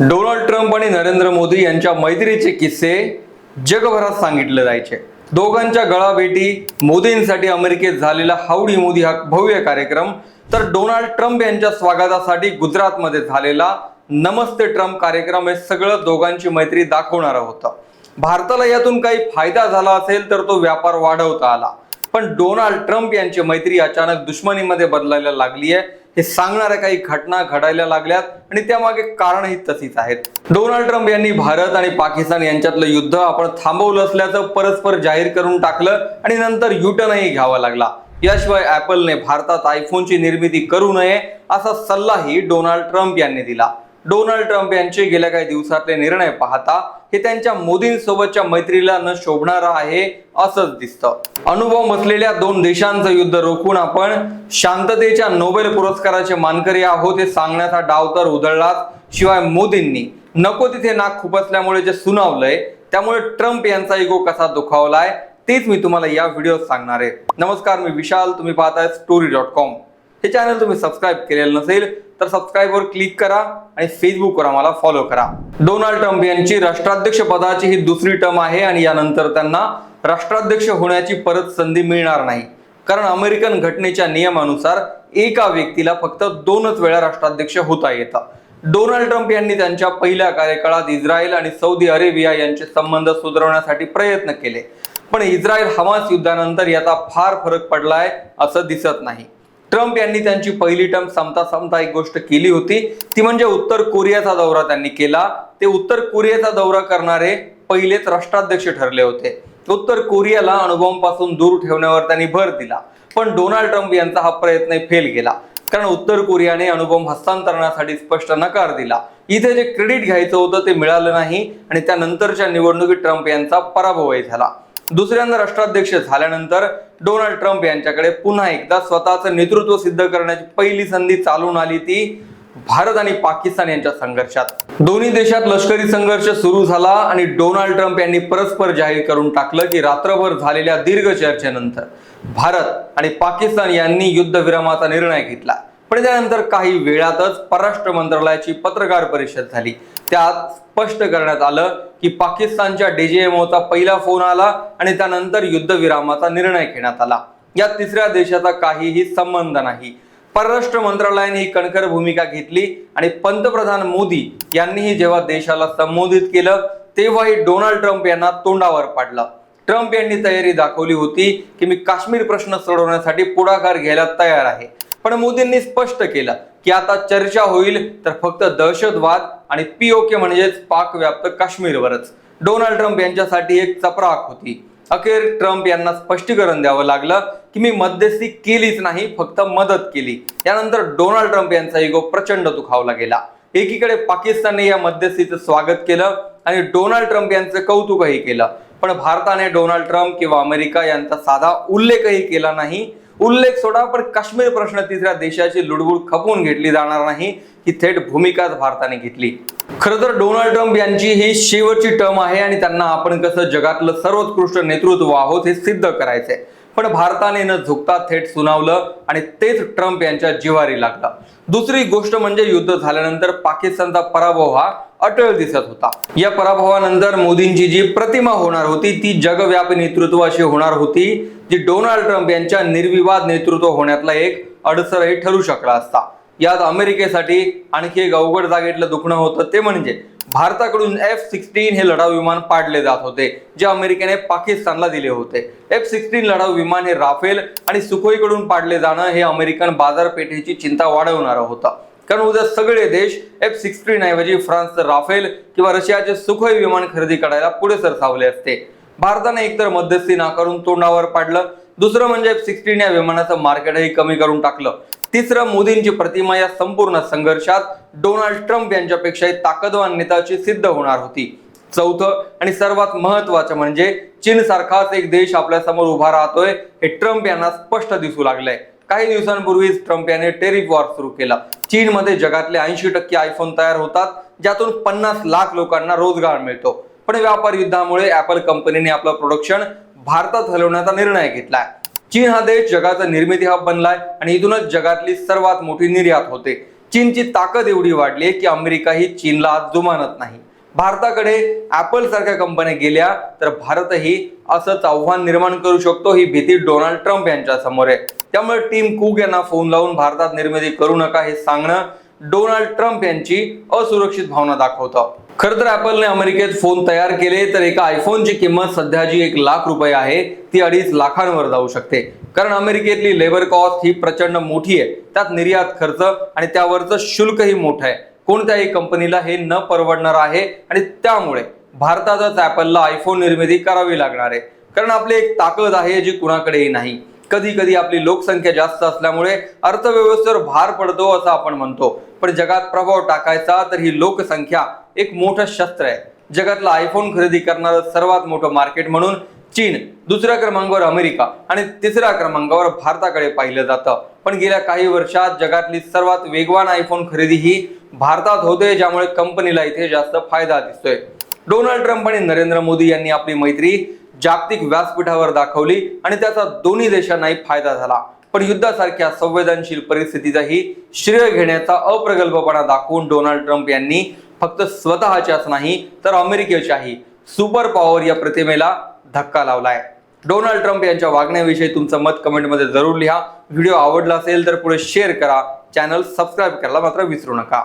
Donald Trump आणि नरेंद्र मोदी यांच्या मैत्रीचे किस्से जगभरात सांगितले जायचे. दोघांच्या गळाभेटी मोदींसाठी अमेरिकेत झालेला हावडी मोदी हा भव्य कार्यक्रम तर डोनाल्ड ट्रम्प यांच्या स्वागतासाठी गुजरातमध्ये झालेला नमस्ते ट्रम्प कार्यक्रम हे सगळं दोघांची मैत्री दाखवणारं होतं. भारताला यातून काही फायदा झाला असेल तर तो व्यापार वाढवता आला. पण डोनाल्ड ट्रम्प यांची मैत्री अचानक दुश्मनीमध्ये बदलायला लागली आहे हे सांगणाऱ्या काही घटना घडायला लागल्यात आणि त्यामागे कारणही तशीच आहेत. डोनाल्ड ट्रम्प यांनी भारत आणि पाकिस्तान यांच्यातलं युद्ध आपण थांबवलं असल्याचं परस्पर जाहीर करून टाकलं आणि नंतर युटनही घ्यावा लागला. याशिवाय ऍपलने भारतात आयफोनची निर्मिती करू नये असा सल्लाही डोनाल्ड ट्रम्प यांनी दिला. डोनाल्ड ट्रम्प यांचे गेल्या काही दिवसातले निर्णय पाहता हे त्यांच्या मोदींसोबतच्या मैत्रीला न शोभणारं आहे असंच दिसतं. अनुभव असलेल्या दोन देशांचं युद्ध रोखून आपण शांततेच्या नोबेल पुरस्काराचे मानकरी आहोत हे सांगण्याचा डाव तर उधळलाच. शिवाय मोदींनी नको तिथे नाक खुपसल्यामुळे जे सुनावलंय त्यामुळे ट्रम्प यांचा इगो कसा दुखावलाय तेच मी तुम्हाला या व्हिडिओत सांगणार आहे. नमस्कार मी विशाल तुम्ही पाहताय स्टोरी डॉट कॉम हे चॅनल तुम्ही सबस्क्राईब केलेलं नसेल तर सबस्क्राईबवर क्लिक करा आणि फेसबुकवर आम्हाला फॉलो करा. डोनाल्ड ट्रम्प यांची राष्ट्राध्यक्ष पदाची ही दुसरी टर्म आहे आणि यानंतर त्यांना राष्ट्राध्यक्ष होण्याची परत संधी मिळणार नाही. कारण अमेरिकन घटनेच्या नियमानुसार एका व्यक्तीला फक्त दोनच वेळा राष्ट्राध्यक्ष होता येतं. डोनाल्ड ट्रम्प यांनी त्यांच्या पहिल्या कार्यकाळात इस्रायल आणि सौदी अरेबिया यांचे संबंध सुधारवण्यासाठी प्रयत्न केले. पण इस्रायल हमास युद्धानंतर याचा फार फरक पडलाय असं दिसत नाही. ट्रम्प यांनी त्यांची पहिली टर्म संपता संपता एक गोष्ट केली होती. ती म्हणजे उत्तर कोरियाचा दौरा त्यांनी केला. ते उत्तर कोरियाचा दौरा करणारे पहिलेच राष्ट्राध्यक्ष ठरले होते. उत्तर कोरियाला अणुबॉम्बपासून दूर ठेवण्यावर त्यांनी भर दिला. पण डोनाल्ड ट्रम्प यांचा हा प्रयत्न फेल गेला. कारण उत्तर कोरियाने अणुबॉम्ब हस्तांतरणासाठी स्पष्ट नकार दिला. इथे जे क्रेडिट घ्यायचं होतं ते मिळालं नाही आणि त्यानंतरच्या निवडणुकीत ट्रम्प यांचा पराभवही झाला. दुसऱ्यांदा राष्ट्राध्यक्ष झाल्यानंतर डोनाल्ड ट्रम्प यांच्याकडे पुन्हा एकदा स्वतःचं नेतृत्व सिद्ध करण्याची पहिली संधी चालून आली ती भारत आणि पाकिस्तान यांच्या संघर्षात. दोन्ही देशात लष्करी संघर्ष सुरू झाला आणि डोनाल्ड ट्रम्प यांनी परस्पर जाहीर करून टाकलं की रात्रभर झालेल्या दीर्घ चर्चेनंतर भारत आणि पाकिस्तान यांनी युद्धविरामाचा निर्णय घेतला. पण त्यानंतर काही वेळातच परराष्ट्र मंत्रालयाची पत्रकार परिषद झाली. त्यात स्पष्ट करण्यात आलं की पाकिस्तानच्या डीजीएमओचा पहिला फोन आला आणि त्यानंतर युद्धविरामाचा निर्णय घेण्यात आला. या तिसऱ्या देशाचा काहीही संबंध नाही. परराष्ट्र मंत्रालयाने ही कणखर भूमिका घेतली आणि पंतप्रधान मोदी यांनीही जेव्हा देशाला संबोधित केलं तेव्हाही डोनाल्ड ट्रम्प यांना तोंडावर पाडलं. ट्रम्प यांनी तयारी दाखवली होती की मी काश्मीर प्रश्न सोडवण्यासाठी पुढाकार घ्यायला तयार आहे. पण मोदींनी स्पष्ट केलं की आता चर्चा होईल तर फक्त दहशतवाद आणि पीओके म्हणजेच पाकव्याप्त काश्मीरवरच. डोनाल्ड ट्रम्प यांच्यासाठी एक चपराक होती. अखेर ट्रम्प यांना स्पष्टीकरण द्यावं लागलं की मी मध्यस्थी केलीच नाही फक्त मदत केली. यानंतर डोनाल्ड ट्रम्प यांचा इगो प्रचंड दुखावला गेला. एकीकडे पाकिस्तानने या मध्यस्थीचं स्वागत केलं आणि डोनाल्ड ट्रम्प यांचं कौतुकही केलं. पण भारताने डोनाल्ड ट्रम्प किंवा अमेरिका यांचा साधा उल्लेखही केला नाही. उल्लेख सोडा पण काश्मीर प्रश्न तिसऱ्या देशाची लुडबुड खपवून घेतली जाणार नाही ही थेट भूमिकाच भारताने घेतली. खरं तर डोनाल्ड ट्रम्प यांची ही शेवटची टर्म आहे आणि त्यांना आपण कसं जगातलं सर्वोत्कृष्ट नेतृत्व आहोत हे सिद्ध करायचंय. पण भारताने न झुकता थेट सुनावलं आणि तेच ट्रम्प यांच्या जिवारी लागलं. दुसरी गोष्ट म्हणजे युद्ध झाल्यानंतर पाकिस्तानचा पराभव हा अटळ दिसत होता. या पराभवानंतर मोदींची जी प्रतिमा होणार होती ती जगव्यापी नेतृत्वाशी होणार होती. जी डोनाल्ड ट्रम्प यांच्या निर्विवाद नेतृत्व होण्यातला एक अडसरही ठरू शकला असता. यात अमेरिकेसाठी आणखी एक अवघड जागेतलं दुखणं होतं. ते म्हणजे भारताकडून एफ सिक्स्टीन हे लढाऊ विमान पाडले जात होते जे अमेरिकेने पाकिस्तानला दिले होते. एफ सिक्स्टीन लढाऊ विमान हे राफेल आणि सुखोईकडून पाडले जाणं हे अमेरिकन बाजारपेठेची चिंता वाढवणारं होतं. कारण उद्या सगळे देश एफ सिक्स्टीन ऐवजी फ्रान्सचं राफेल किंवा रशियाचे सुखोई विमान खरेदी करायला पुढे सरसावले असते. भारताने एकतर मध्यस्थी नाकारून तोंडावर पाडलं दुसरं म्हणजे सिक्स्टीन या विमानाचं मार्केटही कमी करून टाकलं. तिसरं मोदींची प्रतिमा या संपूर्ण संघर्षात डोनाल्ड ट्रम्प यांच्यापेक्षाही ताकदवान नेताची सिद्ध होणार होती. चौथं आणि सर्वात महत्वाचं म्हणजे चीन सारखाच एक देश आपल्यासमोर उभा राहतोय हे ट्रम्प यांना स्पष्ट दिसू लागलंय. काही दिवसांपूर्वीच ट्रम्प यांनी टेरिफ वॉर सुरू केला. चीनमध्ये जगातले ऐंशी टक्के आयफोन तयार होतात ज्यातून पन्नास लाख लोकांना रोजगार मिळतो. पण व्यापार युद्धामुळे ऍपल कंपनीने आपलं प्रोडक्शन भारतात हलवण्याचा निर्णय घेतलाय चीन हा देश जगाचा निर्मिती हब बनलाय आणि इथूनच जगातली सर्वात मोठी निर्यात होते. चीनची ताकद एवढी वाढली आहे की अमेरिका ही चीनला आज जुमानत नाही. भारताकडे ऍपल सारख्या कंपन्या गेल्या तर भारतही असंच आव्हान निर्माण करू शकतो ही भीती डोनाल्ड ट्रम्प यांच्या समोर आहे. त्यामुळे टीम कुक यांना फोन लावून भारतात निर्मिती करू नका हे सांगणं डोनाल्ड ट्रम्प यांची असुरक्षित भावना दाखवतं. खरं तर ॲपलने अमेरिकेत फोन तयार केले तर एका आयफोनची किंमत सध्या जी एक लाख रुपये आहे ती अडीच लाखांवर जाऊ शकते. कारण अमेरिकेतली लेबर कॉस्ट ही प्रचंड मोठी आहे. त्यात निर्यात खर्च आणि त्यावरचं शुल्कही मोठं आहे. कोणत्याही कंपनीला हे न परवडणार आहे आणि त्यामुळे भारतातच ॲपलला आयफोन निर्मिती करावी लागणार आहे. कारण आपली एक ताकद आहे जी कुणाकडेही नाही. कधी कधी आपली लोकसंख्या जास्त असल्यामुळे अर्थव्यवस्थेवर भार पडतो असं आपण म्हणतो. पण जगात प्रभाव टाकायचा तर ही लोकसंख्या एक मोठं शस्त्र आहे. जगातला आयफोन खरेदी करणारं सर्वात मोठं मार्केट म्हणून चीन दुसऱ्या क्रमांकावर अमेरिका आणि तिसऱ्या क्रमांकावर भारताकडे पाहिलं जातं. पण गेल्या काही वर्षात जगातली सर्वात वेगवान आयफोन खरेदी ही भारतात होते ज्यामुळे कंपनीला इथे जास्त फायदा दिसतोय. डोनाल्ड ट्रम्प आणि नरेंद्र मोदी यांनी आपली मैत्री जागतिक व्यासपीठावर दाखवली आणि त्याचा दोन्ही देशांनाही फायदा झाला. पण युद्धासारख्या संवेदनशील परिस्थितीचाही श्रेय घेण्याचा अप्रगल्भपणा दाखवून डोनाल्ड ट्रम्प यांनी फक्त स्वतःच्याच नाही तर अमेरिकेच्याही सुपर पॉवर या प्रतिमेला धक्का लावलाय. डोनाल्ड ट्रम्प यांच्या वागण्याविषयी तुमचं मत कमेंटमध्ये जरूर लिहा. व्हिडिओ आवडला असेल तर पुढे शेअर करा. चॅनल सबस्क्राईब करायला मात्र विसरू नका.